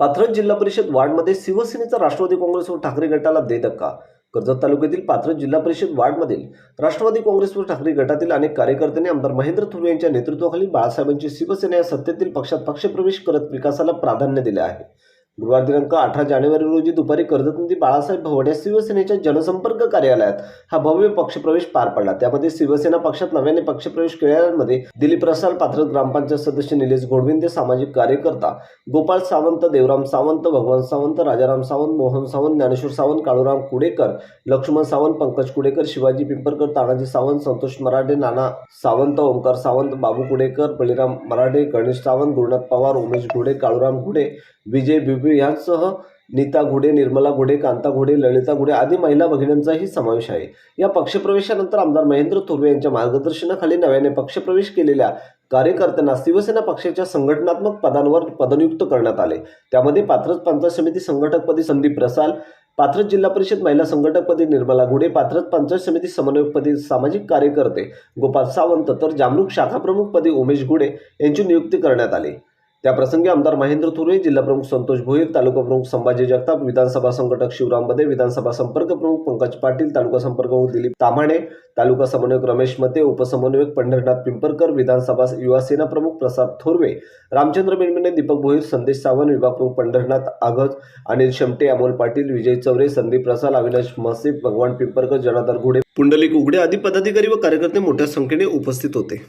पाथरज जिल्हा परिषद वार्डमध्ये शिवसेनेचा राष्ट्रवादी काँग्रेसवर ठाकरे गटाला दे धक्का. कर्जत तालुक्यातील पाथरज जिल्हा परिषद वार्डमधील राष्ट्रवादी काँग्रेस व ठाकरे गटातील अनेक कार्यकर्त्यांनी आमदार महेंद्र थोरे यांच्या नेतृत्वाखाली बाळासाहेबांची शिवसेना या सत्तेतील पक्षात पक्षप्रवेश करत विकासाला प्राधान्य दिले आहे. गुरुवार दिनांक अठरा जानेवारी रोजी दुपारी कर्जतमध्ये बाळासाहेब भवड्या शिवसेनेच्या जनसंपर्क कार्यालयात हा भव्य पक्षप्रवेश पार पडला. त्यामध्ये शिवसेना पक्षात नव्याने पक्षप्रवेश केलेल्यांमध्ये दिलीप रसाल पात्र ग्रामपंचायत सदस्य निलेश घोडविंदे सामाजिक कार्यकर्ता गोपाळ सावंत देवराम सावंत भगवान सावंत राजाराम सावंत मोहन सावंत ज्ञानेश्वर सावंत काळूराम कुडेकर लक्ष्मण सावंत पंकज कुडेकर शिवाजी पिंपरकर तानाजी सावंत संतोष मराठे नाना सावंत ओंकार सावंत बाबू कुडेकर बळीराम मराठे गणेश सावंत गुरुनाथ पवार उमेश घुडे काळूराम घुडे विजय बिबी नीता घुडे निर्मला घुडे कांता घुडे ललिता घुडे आदी महिला भगिनींचाही समावेश आहे. या पक्षप्रवेशानंतर आमदार महेंद्र थोरवे यांच्या मार्गदर्शनाखाली नव्याने पक्षप्रवेश केलेल्या कार्यकर्त्यांना शिवसेना पक्षाच्या संघटनात्मक पदांवर पदनियुक्त करण्यात आले. त्यामध्ये पात्रच पंचायत समिती संघटकपदी संदीप रसाल पात्रज जिल्हा परिषद महिला संघटकपदी निर्मला घुडे पात्रज पंचायत समिती समन्वयकपदी सामाजिक कार्यकर्ते गोपाल सावंत तर जामरूक शाखाप्रमुखपदी उमेश घुडे यांची नियुक्ती करण्यात आली. त्याप्रसंगी आमदार महेंद्र थुरे जिल्हाप्रमुख संतोष भोईर तालुका प्रमुख संभाजी जगताप विधानसभा संघटक शिवराम बदे विधानसभा संपर्क प्रमुख पंकज पाटील तालुका संपर्क प्रमुख दिलीप ताम्हाणे तालुका समन्वयक रमेश मते उपसमन्वयक पंढरनाथ पिंपरकर विधानसभा युवा सेना प्रमुख प्रसाद थोरवे रामचंद्र बेनमिने दीपक भोईर संदेश सावंत विभाग प्रमुख पंढरनाथ आघज अनिल शमटे अमोल पाटील विजय चौरे संदीप रसाल अविनाश मसिफ भगवान पिंपरकर जनार्दन घुडे. पुंडलिक उघडे आदी पदाधिकारी व कार्यकर्ते मोठ्या संख्येने उपस्थित होते.